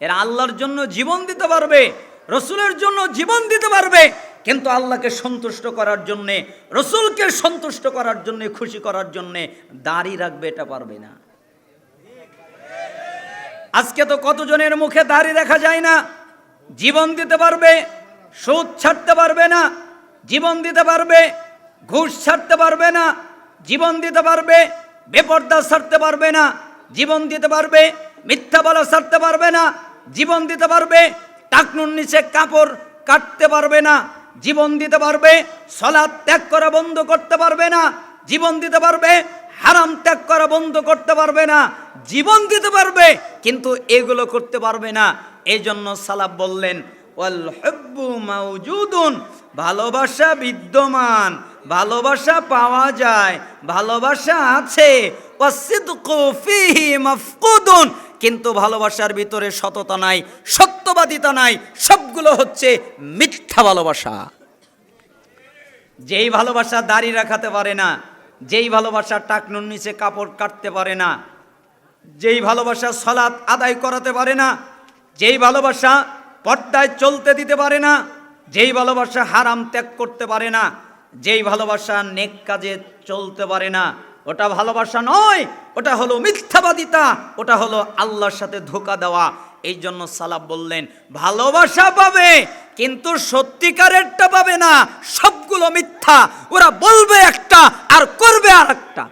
এরা আল্লাহর জন্য জীবন দিতে পারবে, রসুলের জন্য জীবন দিতে পারবে, কিন্তু আল্লাহকে সন্তুষ্ট করার জন্যে, রসুলকে সন্তুষ্ট করার জন্যে, খুশি করার জন্যে দাড়ি রাখবে এটা পারবে না। আজকে তো কতজনের মুখে দাড়ি দেখা যায় না? জীবন দিতে পারবে, সুদ ছাড়তে পারবে না, জীবন দিতে পারবে, ঘুষ ছাড়তে পারবে না, জীবন দিতে পারবে, বেপর্দা ছাড়তে পারবে না, জীবন দিতে পারবে, মিথ্যা বলা ছাড়তে পারবে না জীবন দিতে পারবে, টাকনুর নিচে কাপড় কাটতে পারবে না, জীবন দিতে পারবে সলাদ ত্যাগ করা বন্ধ করতে পারবে না, জীবন দিতে পারবে, হারাম ত্যাগ করা বন্ধ করতে পারবে না, জীবন দিতে পারবে, কিন্তু এগুলো করতে পারবে না। এই জন্য সালাব বললেন ভালোবাসা বিদ্যমান, ভালোবাসা পাওয়া যায়, ভালোবাসা আছে কিন্তু ভালোবাসার ভিতরে সততা নাই, সত্যবাদিতা নাই, সবগুলো হচ্ছে মিথ্যা ভালোবাসা। যেই ভালোবাসা দাড়ি রাখাতে পারে না, যেই ভালোবাসা টাকনুর নিচে কাপড় কাটতে পারে না, যেই ভালোবাসা সলাৎ আদায় করাতে পারে না, যেই ভালোবাসা পর্দায় চলতে দিতে পারে না, যেই ভালোবাসা হারাম ত্যাগ করতে পারে না, যেই ভালোবাসা নেক কাজে চলতে পারে না ওটা ভালোবাসা নয়, ওটা হলো মিথ্যাবাদিতা, ওটা হলো আল্লাহর সাথে ধোকা দেওয়া। এই জন্য সালাব বললেন, ভালোবাসা পাবে, কিন্তু সত্যিকারেরটা পাবে না, সবগুলো মিথ্যা। ওরা বলবে একটা আর করবে আর একটা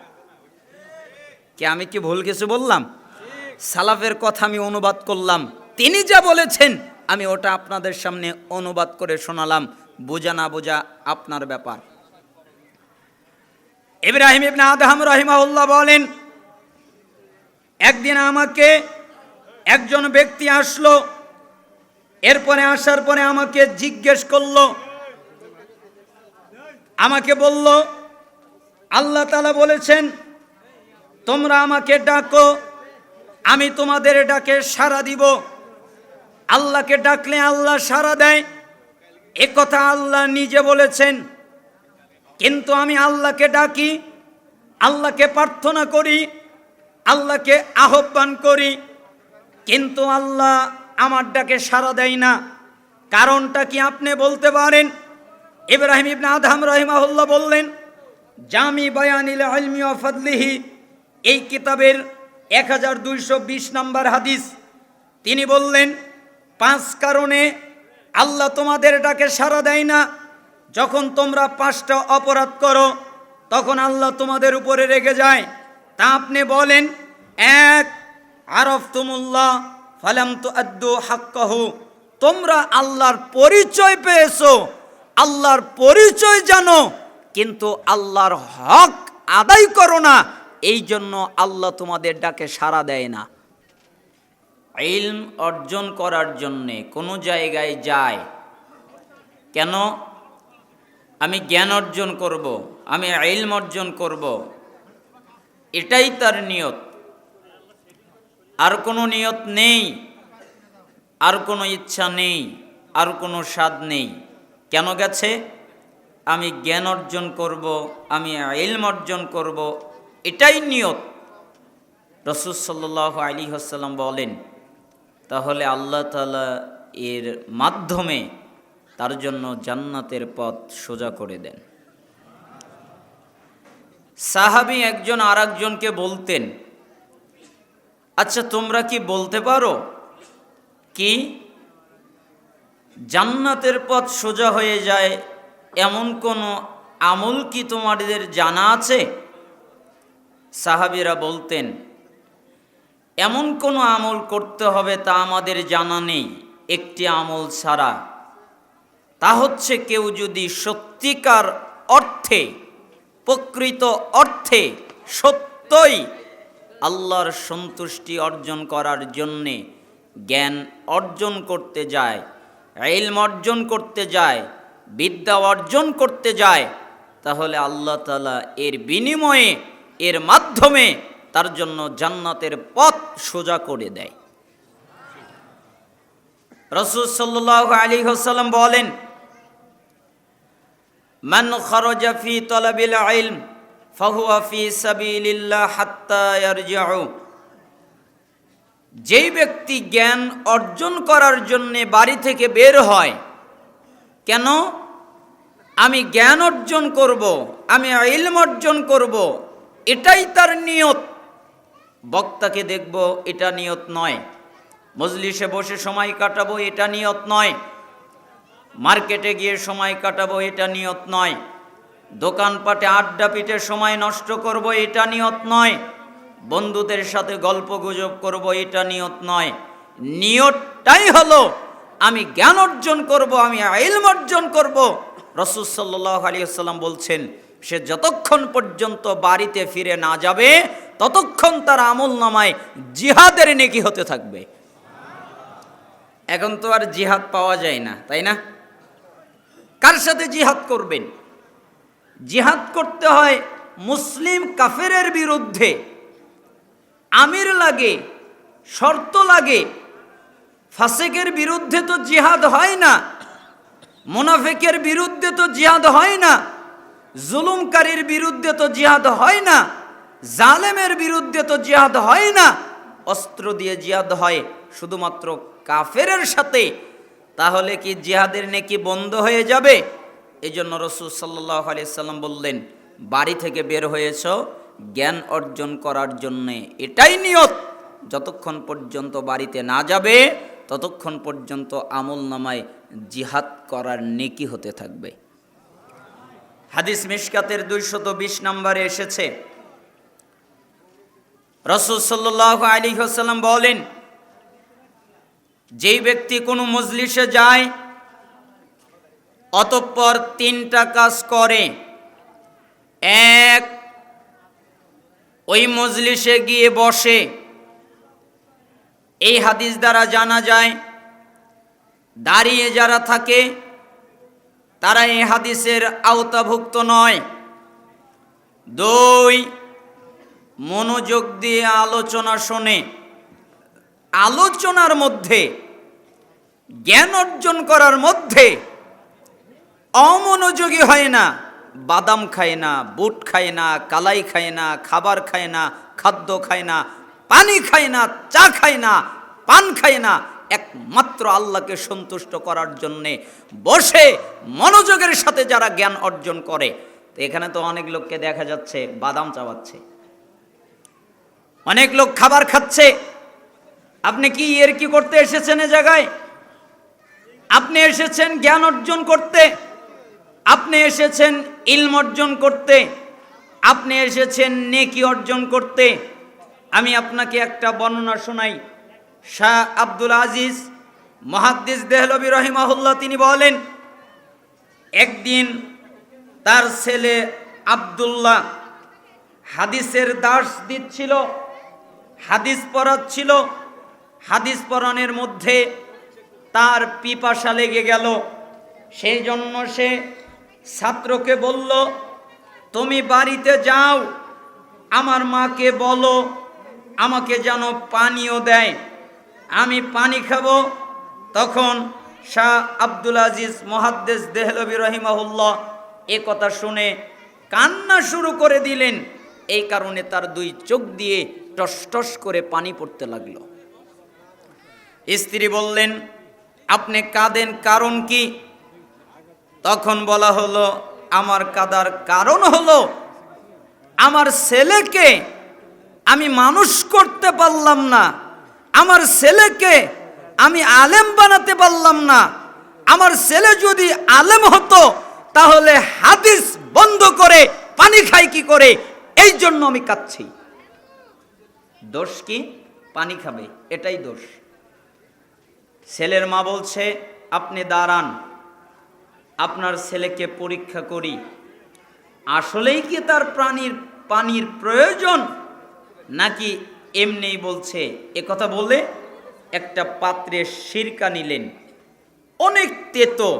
কে, আমি কি ভুল কিছু বললাম? সালাফের কথা আমি অনুবাদ করলাম। তিনি যা বলেছেন, আমি ওটা আপনাদের সামনে অনুবাদ করে শোনালাম। বোঝা না বোঝা আপনার ব্যাপার। ইব্রাহিম ইবনে আদহাম রহিমাউল্লাহ বলেন, একদিন আমাকে একজন ব্যক্তি আসলো, এরপরে আসার পরে আমাকে জিজ্ঞেস করল, আমাকে বলল, আল্লাহ তালা বলেছেন, তোমরা আমাকে ডাকো, আমি তোমাদের ডাকে সাড়া দিব। আল্লাহকে ডাকলে আল্লাহ সাড়া দেয় এ কথা আল্লাহ নিজে বলেছেন। কিন্তু আমি আল্লাহকে ডাকি, আল্লাহকে প্রার্থনা করি, আল্লাহকে আহ্বান করি, কিন্তু আল্লাহ আমার ডাকে সাড়া দেয় না। কারণটা কি আপনি বলতে পারেন? ইব্রাহিম ইবনে আদহাম রহিমাহুল্লাহ বললেন, জামি বয়ানিল আলমি ফদলিহি। এই কিতাবের এক হাজার দুইশো বিশ নম্বর হাদিস। তিনি বললেন, পাঁচ কারণে আল্লাহ তোমাদের ডাকে সাড়া দেয় না। যখন তোমরা পাঁচটা অপরাধ করো, তখন আল্লাহ তোমাদের উপরে রেগে যায়। তা আপনি বলেন, এক আরফ তুমুল্লাহ ফালাম তো আদ্দু হাক্কাহু। তোমরা আল্লাহর পরিচয় পেয়েছ, আল্লাহর পরিচয় জানো, কিন্তু আল্লাহর হক আদায় করো না, এই জন্য আল্লাহ তোমাদের ডাকে সাড়া দেয় না। ইলম অর্জন করার জন্যে কোনো জায়গায় যায়। কেন? আমি জ্ঞান অর্জন করব, আমি ইলম অর্জন করব, এটাই তার নিয়ত। আর কোনো নিয়ত নেই, আর কোনো ইচ্ছা নেই, আর কোনো স্বাদ নেই। কেন গেছে? আমি জ্ঞান অর্জন করব, আমি ইলম অর্জন করব, এটাই নিয়ত। রসুল সাল্লাহ আলী হাসাল্লাম বলেন, তাহলে আল্লাহ তালা এর মাধ্যমে তার জন্য জান্নাতের পথ সোজা করে দেন। সাহাবি একজন আর একজনকে বলতেন আচ্ছা তোমরা কি বলতে পারো কি জান্নাতের পথ সোজা হয়ে যায়? এমন কোনো আমল কি তোমাদের জানা আছে? সাহাবিরা বলতেন, এমন কোনো আমল করতে হবে তা আমাদের জানা নেই। একটি আমল ছাড়া তা হচ্ছে কেউ যদি সত্যিকার অর্থে, প্রকৃত অর্থে সত্যই আল্লাহর সন্তুষ্টি অর্জন করার জন্যে জ্ঞান অর্জন করতে যায়, ইলম অর্জন করতে যায়, বিদ্যা অর্জন করতে যায়, তাহলে আল্লাহ তালা এর বিনিময়ে, এর মাধ্যমে তার জন্য জান্নাতের পথ সোজা করে দেয়। রসুল সাল্লাহ আলী হাসাল্লাম বলেন মান খরজা ফি তলাবিল ইলম ফাহুয়া ফি সাবিলিল্লাহ হাত্তা ইয়ারজিউ। যেই ব্যক্তি জ্ঞান অর্জন করার জন্যে বাড়ি থেকে বের হয়, কেন? আমি জ্ঞান অর্জন করব, আমি ইলম অর্জন করব, এটাই তার নিয়ত। বক্তাকে দেখব, এটা নিয়ত নয়। মজলিসে বসে সময় কাটাবো, এটা নিয়ত নয়। মার্কেটে গিয়ে সময় কাটাবো, এটা নিয়ত নয়। দোকানপাটে আড্ডা পিঠে সময় নষ্ট করব, এটা নিয়ত নয়। বন্ধুদের সাথে গল্প গুজব করব, এটা নিয়ত নয়। নিয়তটাই হলো, আমি জ্ঞান অর্জন করব, আমি আইলম অর্জন করব। রসুল সাল্লাহ আলিয়াল্লাম বলছেন, সে যতক্ষণ পর্যন্ত বাড়িতে ফিরে না যাবে, ততক্ষণ তার আমল নামায় জিহাদের নেকি হতে থাকবে। এখন তো আর জিহাদ পাওয়া যায় না, তাই না? কার সাথে জিহাদ করবেন? জিহাদ করতে হয় মুসলিম কাফেরের বিরুদ্ধে। আমির লাগে, শর্ত লাগে। ফাসেকের বিরুদ্ধে তো জিহাদ হয় না। মোনাফেকের বিরুদ্ধে তো জিহাদ হয় না। জুলুমকারীর বিরুদ্ধে তো জিহাদ হয় না। জালেমের বিরুদ্ধে তো জিহাদ হয় না। অস্ত্র দিয়ে জিহাদ হয় শুধুমাত্র কাফেরের সাথে। তাহলে কি জিহাদের নেকি বন্ধ হয়ে যাবে? এই জন্য রসুল সাল্লাহ আলি সাল্লাম বললেন, বাড়ি থেকে বের হয়েছ, জ্ঞান অর্জন করার জন্যে এটাই নিয়ত। যতক্ষণ পর্যন্ত বাড়িতে না যাবে, ততক্ষণ পর্যন্ত আমল নামায় জিহাদ করার নেকি হতে থাকবে। হাদিস মিশকাতের দুইশত বিশ নম্বরে এসেছে। রসুল সাল্লাহ আলী হাসাল্লাম বলেন যেই ব্যক্তি কোনো মজলিসে যায়, অতঃপর তিনটা কাজ করে। এক, ওই মজলিসে গিয়ে বসে। এই হাদিস দ্বারা জানা যায়, দাঁড়িয়ে যারা থাকে, তারা এই হাদিসের আওতাভুক্ত নয়। দুই, মনোযোগ দিয়ে আলোচনা শোনে। আলোচনার মধ্যে জ্ঞান অর্জন করার মধ্যে অমনোযোগী হয় না। বাদাম খায় না, বুট খায় না, কালাই খায় না, খাবার খায় না, খাদ্য খায় না, পানি খায় না, চা খায় না, পান খায় না। একমাত্র আল্লাহকে সন্তুষ্ট করার জন্যে বসে মনোযোগের সাথে যারা জ্ঞান অর্জন করে। তো এখানে তো অনেক লোককে দেখা যাচ্ছে, বাদাম চাবাচ্ছে অনেক লোক খাবার খাচ্ছে। আপনি কি এর কি করতে এসেছেন এ জায়গায়? আপনি এসেছেন জ্ঞান অর্জন করতে, আপনি এসেছেন ইলম অর্জন করতে, আপনি এসেছেন নেকি অর্জন করতে। আমি আপনাকে একটা বর্ণনা শোনাই। শাহ আব্দুল আজিজ মহাদ্দিস দেহলবি রহিমাহুল্লাহ তিনি বলেন, একদিন তার ছেলে আব্দুল্লাহ হাদিসের দাস দিচ্ছিল, হাদিস পড়াচ্ছিল। হাদিস পড়ানোর মধ্যে তার পিপাসা লেগে গেল। সেই জন্য সে ছাত্রকে বলল, তুমি বাড়িতে যাও, আমার মাকে বলো, আমাকে যেন পানিও দেয়। আমি পানি খাব। তখন শাহ আব্দুল আজিজ মহাদ্দেস দেহলবি রহিমাহুল্লাহ এ কথা শুনে কান্না শুরু করে দিলেন। এই কারণে তার দুই চোখ দিয়ে টস টস করে পানি পড়তে লাগল। স্ত্রী বললেন আপনি কাঁদেন কারণ কি? তখন বলা হলো, আমার কাদার কারণ হলো, আমার ছেলেকে আমি মানুষ করতে পারলাম না, আমার ছেলেকে আমি আলেম বানাতে পারলাম না, আমার ছেলে যদি আলেম হতো, তাহলে হাদিস বন্ধ করে, পানি খাই কি করে? এই জন্য আমি কাঁদছি। দোষ কি? পানি খাবে, এটাই দোষ। ছেলের মা বলছে, আপনি দাঁড়ান, আপনার ছেলেকে পরীক্ষা করি। আসলেই কি তার প্রাণীর, পানির প্রয়োজন? নাকি এমনিই বলছে, এ কথা বলে একটা পাত্রে সিরকা নিলেন, অনেক তেতো।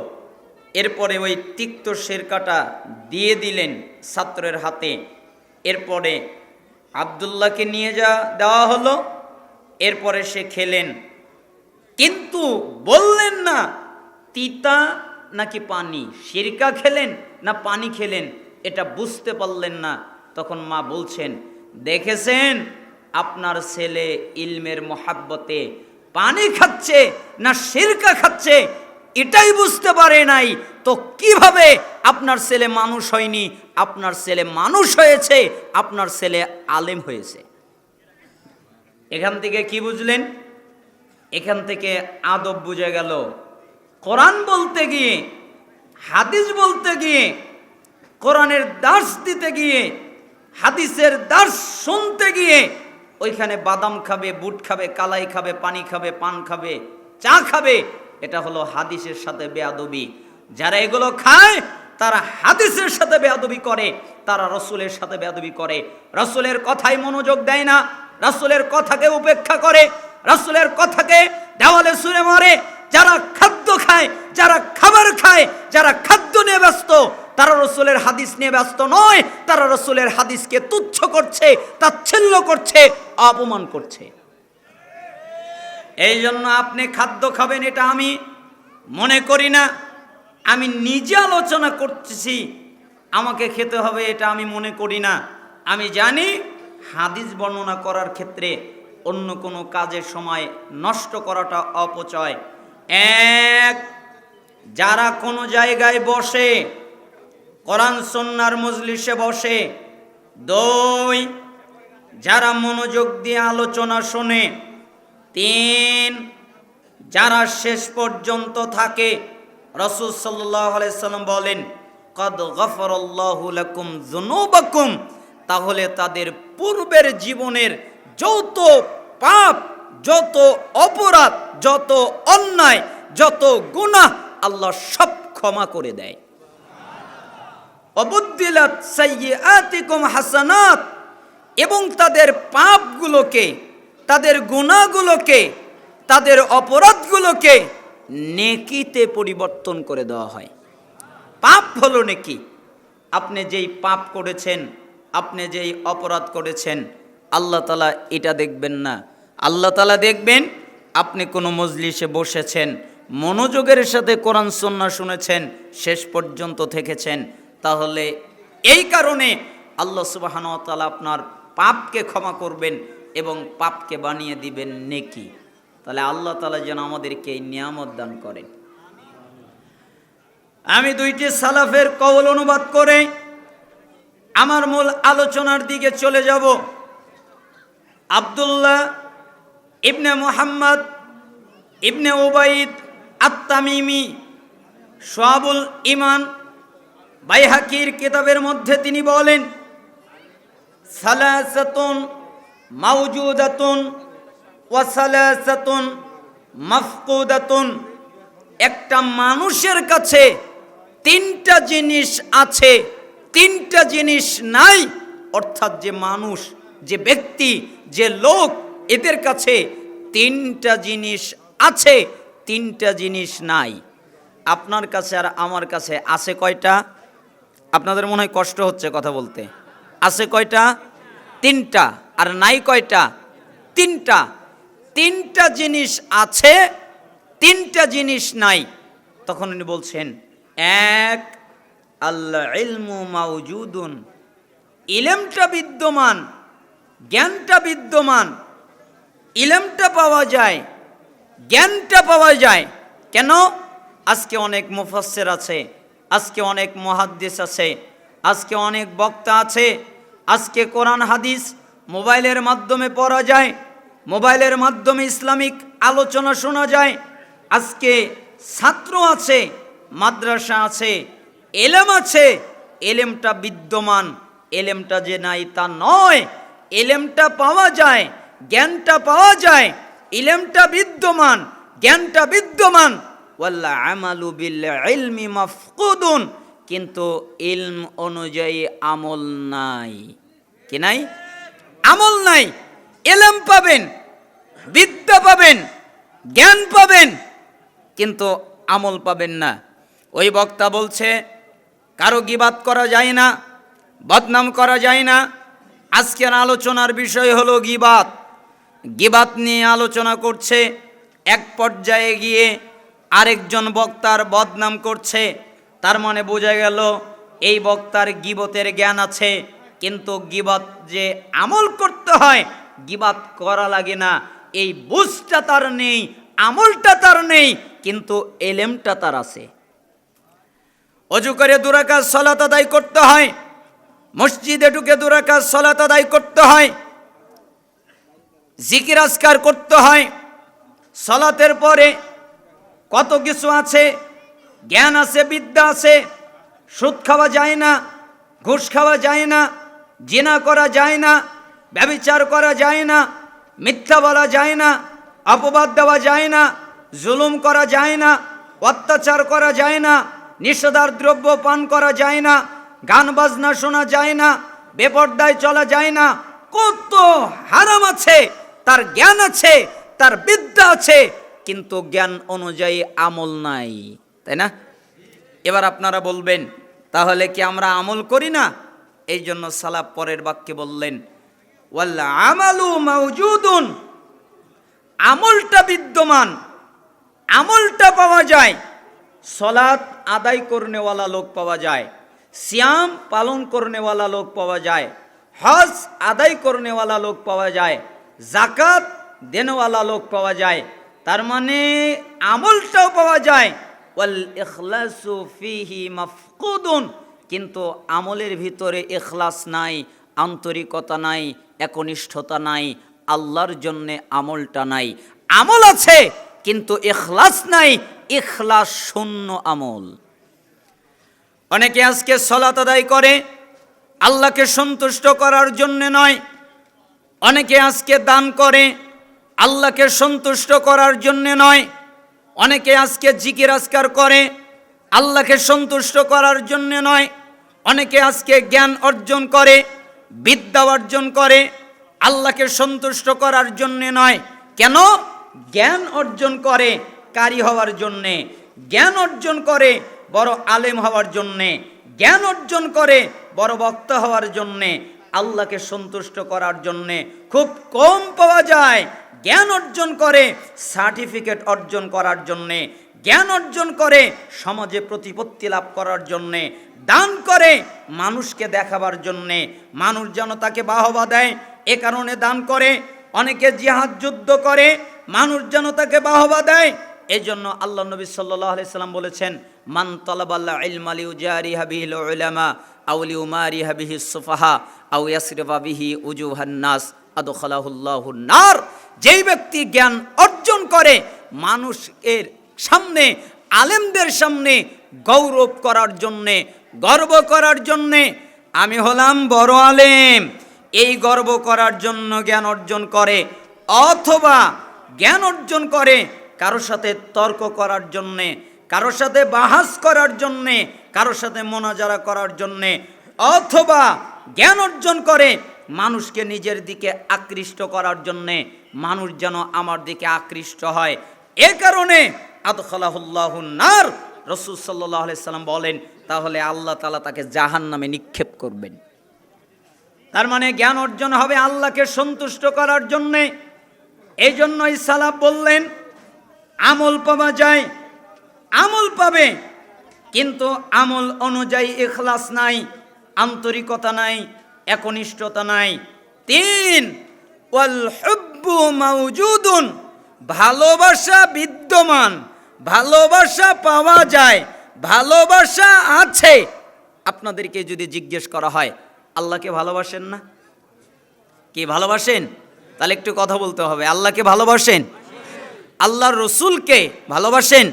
এরপরে ওই তিক্ত সিরকাটা দিয়ে দিলেন ছাত্রের হাতে। এরপরে আবদুল্লাহকে নিয়ে যা, দেওয়া হলো। এরপরে সে খেলেন। কিন্তু বললেন না, তিতা নাকি পানি? সিরকা খেলেন না পানি খেলেন? এটা বুঝতে পারলেন না। তখন মা বলছেন, দেখেছেন, আপনার ছেলে ইলমের মহাব্বতে পানি খাচ্ছে না সিরকা খাচ্ছে? এটাই বুঝতে পারে নাই। তো কীভাবে আপনার ছেলে মানুষ হয়নি? আপনার ছেলে মানুষ হয়েছে, আপনার ছেলে আলেম হয়েছে। এখান থেকে কি বুঝলেন? এখান থেকে আদব বুঝে গেল। কোরআন বলতে গিয়ে, হাদিস বলতে গিয়ে, কোরআনের দাস দিতে গিয়ে, হাদিসের দাস শুনতে গিয়ে, ওইখানে বাদাম খাবে, বুট খাবে, কালাই খাবে, পানি খাবে, পান খাবে, চা খাবে, এটা হলো হাদিসের সাথে বেয়াদবি। যারা এগুলো খায়, তারা হাদিসের সাথে বেয়াদবি করে, তারা রসুলের সাথে বেয়াদবি করে। রসুলের কথায় মনোযোগ দেয় না, রসুলের কথাকে উপেক্ষা করে রসুলের কথাকে দেওয়ালে সুরে মরে, যারা খাদ্য খায়, যারা খাবার খায়, যারা খাদ্য নিয়ে ব্যস্ত, তারা রসুলের হাদিস নিয়ে ব্যস্ত নয়, তারা রসুলের হাদিসকে তুচ্ছ করছে, তাচ্ছিল্য করছে, অপমান করছে। এই জন্য আপনি খাদ্য খাবেন, এটা আমি মনে করি না, আমি নিজে আলোচনা করতেছি, আমাকে খেতে হবে, এটা আমি মনে করি না। আমি জানি হাদিস বর্ণনা করার ক্ষেত্রে অন্য কোনো কাজের সময় নষ্ট করাটা অপচয়। এক, যারা কোনো জায়গায় বসে, কোরআন সন্ন্যার মজলিসে বসে। দুই, যারা মনোযোগ দিয়ে আলোচনা শোনে। তিন, যারা শেষ পর্যন্ত থাকে। রসুল সাল্লাম বলেন, কদ গফরল্লাহু লাকুম জুনুবাকুম তাহলে তাদের পূর্বের জীবনের যত পাপ, যত অপরাধ, যত অন্যায়, যত গুনাহ আল্লাহ সব ক্ষমা করে দেয়। অবুদ্দিলাত সাইয়্যাতিকুম হাসানাত, এবং তাদের পাপগুলোকে, তাদের গুণাগুলোকে তাদের অপরাধগুলোকে নেকিতে পরিবর্তন করে দেওয়া হয়। পাপ হলো নেকি? আপনি যেই পাপ করেছেন, আপনি যেই অপরাধ করেছেন আল্লাহ তালা এটা দেখবেন না। আল্লাহ তালা দেখবেন আপনি কোনো মজলিসে বসেছেন, মনোযোগের সাথে কোরআন সন্না শুনেছেন, শেষ পর্যন্ত থেকেছেন, তাহলে এই কারণে আল্লাহ সুবাহান তালা আপনার পাপকে ক্ষমা করবেন এবং পাপকে বানিয়ে দিবেন নেকি। তাহলে আল্লাহ তালা যেন আমাদেরকে এই নিয়ামত দান করেন। আমি দুইটি সালাফের কবল অনুবাদ করে আমার মূল আলোচনার দিকে চলে যাব। আবদুল্লাহ ইবনে মোহাম্মদ ইবনে ওবাইদ আত্তামিমি সোয়াবুল ইমান বাইহাকির কিতাবের মধ্যে তিনি বলেন, সালাসাতুন মাউজুদাতুন ওয়াসালাসাতুন মাফকুদাতুন। একটা মানুষের কাছে তিনটা জিনিস আছে, তিনটা জিনিস নাই, অর্থাৎ যে মানুষ যে ব্যক্তি, যে লোক এদের কাছে তিনটা জিনিস আছে, তিনটা জিনিস নাই। আপনার কাছে আর আমার কাছে আছে কয়টা? আপনাদের মনে হয় কষ্ট হচ্ছে কথা বলতে। আছে কয়টা? তিনটা। আর নাই কয়টা? তিনটা। তিনটা জিনিস আছে, তিনটা জিনিস নাই। তখন উনি বলছেন, এক আল্লাহ ইলমু মাউজুদুন। ইলেমটা বিদ্যমান। জ্ঞানটা বিদ্যমান, ইলেমটা পাওয়া যায়, জ্ঞানটা পাওয়া যায়। কেন? আজকে অনেক মুফাসসির আছে, আজকে অনেক মহাদ্দেশ আছে, আজকে অনেক বক্তা আছে। আজকে কোরআন, হাদিস মোবাইলের মাধ্যমে পড়া যায়, মোবাইলের মাধ্যমে ইসলামিক আলোচনা শোনা যায়। আজকে ছাত্র আছে, মাদ্রাসা আছে, এলেম আছে, এলেমটা বিদ্যমান, এলেমটা যে নাই তা নয়। এলেমটা পাওয়া যায়, জ্ঞানটা পাওয়া যায়, ইলেমটা বিদ্যমান, জ্ঞানটা বিদ্যমান। আমালু কিন্তু ইলম অনুযায়ী আমল নাই। কি নাই? আমল নাই। এলেম পাবেন, বিদ্যা পাবেন, জ্ঞান পাবেন, কিন্তু আমল পাবেন না। ওই বক্তা বলছে, কারও গিবাত করা যায় না, বদনাম করা যায় না আজকের আলোচনার বিষয় হলো গিবাত। গিবাত নিয়ে আলোচনা করছে, এক পর্যায়ে গিয়ে আরেকজন বক্তার বদনাম করছে। তার মানে বোঝা গেল, এই বক্তার গিবতের জ্ঞান আছে, কিন্তু গিবত যে আমল করতে হয়, গিবাত করা লাগে না। এই বুঝটা তার নেই, আমলটা তার নেই, কিন্তু এলেমটা তার আছে। অজু করে দুরাকাজ সলাত আদায় করতে হয় মসজিদে ঢুকে দুরাকাজ সলাত আদায় করতে হয়, জিকির আজকার করতে হয়, সলাতের পরে কত কিছু আছে, জ্ঞান আছে, বিদ্যা আছে, সুদ খাওয়া যায় না, ঘুষ খাওয়া যায় না, জিনা করা যায় না, ব্যবিচার করা যায় না, মিথ্যা বলা যায় না, অপবাদ দেওয়া যায় না, জুলুম করা যায় না, অত্যাচার করা যায় না, নিষেধার দ্রব্য পান করা যায় না গান বাজনা শোনা যায় না, বেপর্দায় চলা যায় না। কত হারাম আছে, তার জ্ঞান আছে, তার বিদ্যা আছে, কিন্তু জ্ঞান অনুযায়ী আমল নাই, তাই না? এবার আপনারা বলবেন, তাহলে কি আমরা আমল করি না? এই জন্য সালাব পরের বাক্যে বললেন মাউজুদুন আমলটা বিদ্যমান, আমলটা পাওয়া যায়, সলাৎ আদায় করনেওয়ালা লোক পাওয়া যায়। সিয়াম পালন করনেওয়ালা লোক পাওয়া যায়, হজ আদায় করনেওয়ালা লোক পাওয়া যায়, জাকাত দেনওয়ালা লোক পাওয়া যায়, তার মানে আমলটাও পাওয়া যায়। ওয়াল ইখলাসু ফিহি মাফকুদুন, কিন্তু আমলের ভিতরে ইখলাস নাই, আন্তরিকতা নাই, একনিষ্ঠতা নাই, আল্লাহর জন্যে আমলটা নাই। আমল আছে, কিন্তু ইখলাস নাই, ইখলাস শূন্য আমল। অনেকে আজকে সলাত আদায় করে, আল্লাহকে সন্তুষ্ট করার জন্য নয়। অনেকে আজকে দান করে, আল্লাহকে সন্তুষ্ট করার জন্য নয়। অনেকে আজকে জিকির আজকার করে, আল্লাহকে সন্তুষ্ট করার জন্য নয়। অনেকে আজকে জ্ঞান অর্জন করে, বিদ্যা অর্জন করে, আল্লাহকে সন্তুষ্ট করার জন্য নয়। কেন? জ্ঞান অর্জন করে কারি হওয়ার জন্যে। জ্ঞান অর্জন করে বড় আলেম হওয়ার জন্যে, জ্ঞান অর্জন করে বড় বক্তা হওয়ার জন্যে, আল্লাহকে সন্তুষ্ট করার জন্যে খুব কম পাওয়া যায়। জ্ঞান অর্জন করে, সার্টিফিকেট অর্জন করার জন্যে, জ্ঞান অর্জন করে, সমাজে প্রতিপত্তি লাভ করার জন্যে, দান করে মানুষকে দেখাবার জন্যে, মানুষ যেন তাকে বাহবা দেয়, এ কারণে দান করে, অনেকে জিহাদ যুদ্ধ করে, মানুষ যেন তাকে বাহবা দেয় এই জন্য আল্লাহ নবী সাল্লাহ সাল্লাম বলেছেন, মান তলাবাল্লা ইলমালি উজারি হাবিহিল উলামা আউলি উমারি হাবিহি সুফাহা আউ ইয়াসরিফা বিহি উজুহান্নাস আদখালাহুল্লাহু নার। যেই ব্যক্তি জ্ঞান অর্জন করে মানুষের সামনে, আলেমদের সামনে গৌরব করার জন্যে, গর্ব করার জন্যে, আমি হলাম বড় আলেম। এই গর্ব করার জন্য জ্ঞান অর্জন করে, অথবা জ্ঞান অর্জন করে কারোর সাথে তর্ক করার জন্যে কারোর সাথে বাহাস করার জন্যে কারোর সাথে মোনাজারা করার জন্যে, অথবা জ্ঞান অর্জন করে মানুষকে নিজের দিকে আকৃষ্ট করার জন্যে মানুষ যেন আমার দিকে আকৃষ্ট হয়। এ কারণে আদখালাহুল্লাহুন্নার রসুল সাল্লাহ সাল্লাম বলেন, তাহলে আল্লাহ তালা তাকে জাহান নামে নিক্ষেপ করবেন। তার মানে জ্ঞান অর্জন হবে আল্লাহকে সন্তুষ্ট করার জন্যে। এই জন্যই সালাব বললেন আমল পাওয়া যায়, আমল পাবে, কিন্তু আমল অনুযায়ী এখলাস নাই, আন্তরিকতা নাই, একনিষ্ঠতা নাই। তিন, ওয়াল মাউজুদুন, ভালোবাসা বিদ্যমান, ভালোবাসা পাওয়া যায়, ভালোবাসা আছে। আপনাদেরকে যদি জিজ্ঞেস করা হয়, আল্লাহকে ভালোবাসেন না? কে ভালোবাসেন? তাহলে একটু কথা বলতে হবে, আল্লাহকে ভালোবাসেন? আল্লাহর রসুলকে ভালোবাসেন।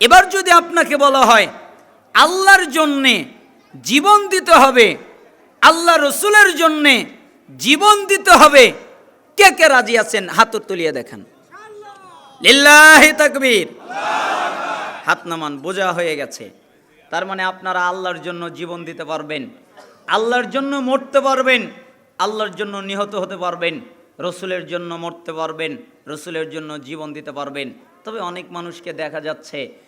এবার যদি আপনাকে বলা হয়, আল্লাহর জন্যে জীবন দিতে হবে আল্লাহ রসুলের জন্যে জীবন দিতে হবে, কে কে রাজি আছেন? হাত তুলিয়ে দেখান। লিল্লাহি তাকবীর। হাত নামান, বোঝা হয়ে গেছে। তার মানে আপনারা আল্লাহর জন্য জীবন দিতে পারবেন। আল্লাহর জন্য মরতে পারবেন। আল্লাহর জন্য নিহত হতে পারবেন। রসুলের জন্য মরতে পারবেন রসুলের জন্য জীবন দিতে পারবেন। তবে অনেক মানুষকে দেখা যাচ্ছে